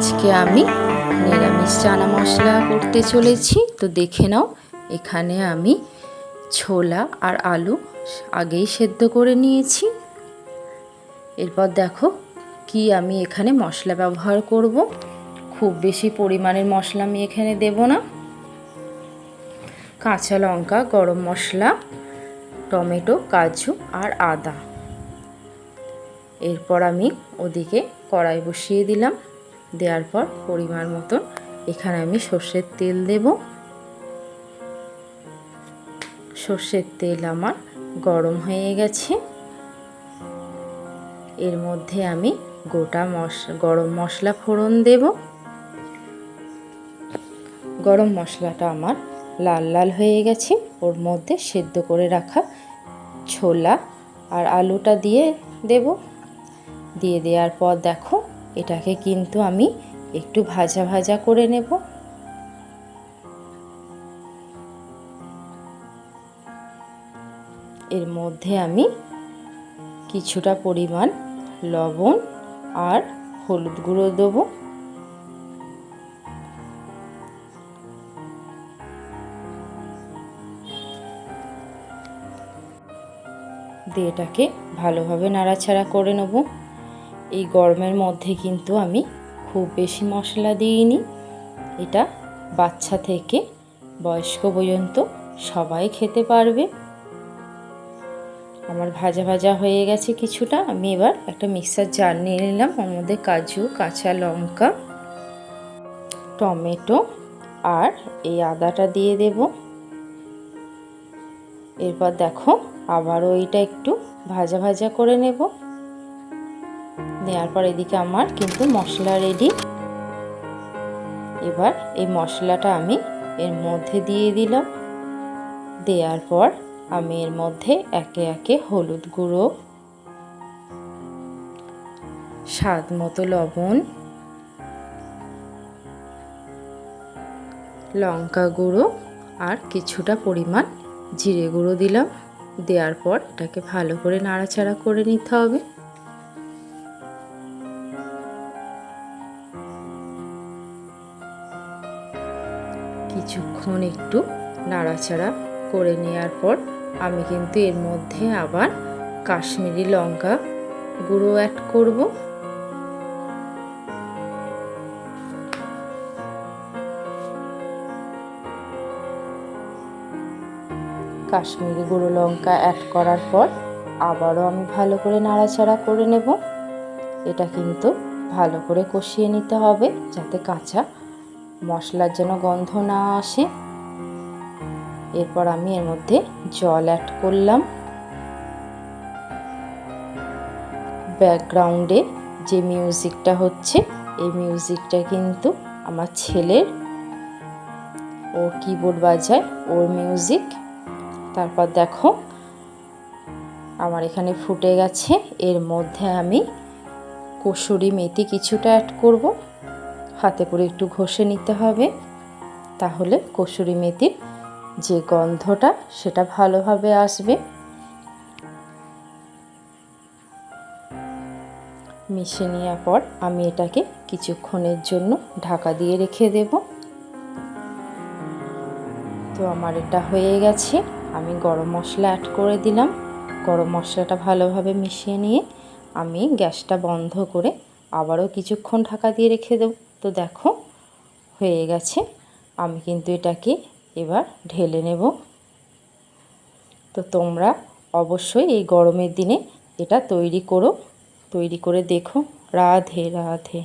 আজকে আমি নিরামিষ চানা মশলা করতে চলেছি। তো দেখে নাও, এখানে আমি ছোলা আর আলু আগেই সেদ্ধ করে নিয়েছি। এরপর দেখো কি আমি এখানে মশলা ব্যবহার করব। খুব বেশি পরিমাণের মশলা আমি এখানে দেব না। কাঁচা লঙ্কা, গরম মশলা, টমেটো, কাজু আর আদা। এরপর আমি ওদিকে কড়াই বসিয়ে দিলাম। দেওয়ার পর পরিমাণ মতন এখানে আমি সর্ষের তেল দেব। সর্ষের তেল আমার গরম হয়ে গেছে। এর মধ্যে আমি গোটা মশলা গরম মশলা ফোড়ন দেব। গরম মশলাটা আমার লাল লাল হয়ে গেছে। ওর মধ্যে সেদ্ধ করে রাখা ছোলা আর আলুটা দিয়ে দেব। দিয়ে দেওয়ার পর দেখো এটাকে কিন্তু আমি একটু ভাজা ভাজা করে নেব। এর মধ্যে আমি কিছুটা পরিমাণ লবণ আর হলুদ গুঁড়ো দেবো। দিয়ে এটাকে ভালোভাবে নাড়াচাড়া করে নেব। এই গরমের মধ্যে কিন্তু আমি খুব বেশি মশলা দিইনি। এটা বাচ্চা থেকে বয়স্ক পর্যন্ত সবাই খেতে পারবে। আমার ভাজা ভাজা হয়ে গেছে কিছুটা। আমি এবার একটা মিক্সার জার নিয়ে নিলাম। ওর মধ্যে কাজু, কাঁচা লঙ্কা, টমেটো আর এই আদাটা দিয়ে দেব। এরপর দেখো আবারও এটা একটু ভাজা ভাজা করে নেব। দেওয়ার পর এদিকে আমার কিন্তু মশলা রেডি এবার এই মশলাটা আমি এর মধ্যে দিয়ে দিলাম। দেওয়ার পর আমি এর মধ্যে একে একে হলুদ গুঁড়ো, স্বাদ মতো লবণ, লঙ্কা গুঁড়ো আর কিছুটা পরিমাণ জিরে গুঁড়ো দিলাম। দেওয়ার পর এটাকে ভালো করে নাড়াচাড়া করে নিতে হবে। কিছুক্ষণ একটু নাড়াচাড়া করে নেওয়ার পর আমি কিন্তু এর মধ্যে আবার কাশ্মীরি লঙ্কা গুঁড়ো অ্যাড করব। কাশ্মীরি গুঁড়ো লঙ্কা অ্যাড করার পর আবারও আমি ভালো করে নাড়াচাড়া করে নেব। এটা কিন্তু ভালো করে কষিয়ে নিতে হবে যাতে কাঁচা মশলার যেন গন্ধ না আসে। এরপর আমি এর মধ্যে জল অ্যাড করলাম। ব্যাকগ্রাউন্ডে যে মিউজিকটা হচ্ছে, এই মিউজিকটা কিন্তু আমার ছেলের। ও কিবোর্ড বাজায়, ওর মিউজিক তারপর দেখো, আমার এখানে ফুটে গেছে। এর মধ্যে আমি কসুরি মেথি কিছুটা অ্যাড করব। হাতে করে একটু ঘষে নিতে হবে। তাহলে কসুরি মেথির যে গন্ধটা, সেটা ভালোভাবে আসবে। মিশে নেওয়ার পর আমি এটাকে কিছুক্ষণের জন্য ঢাকা দিয়ে রেখে দেব। তো আমার এটা হয়ে গেছে। আমি গরম মশলা অ্যাড করে দিলাম। গরম মশলাটা ভালোভাবে মিশিয়ে নিয়ে আমি গ্যাসটা বন্ধ করে আবারও কিছুক্ষণ ঢাকা দিয়ে রেখে দেব। তো দেখো, হয়ে গেছে। আমি কিন্তু এটাকে এবার ঢেলে নেব। তো তোমরা অবশ্যই এই গরমের দিনে এটা তৈরি করো। তৈরি করে দেখো। রাধে রাধে।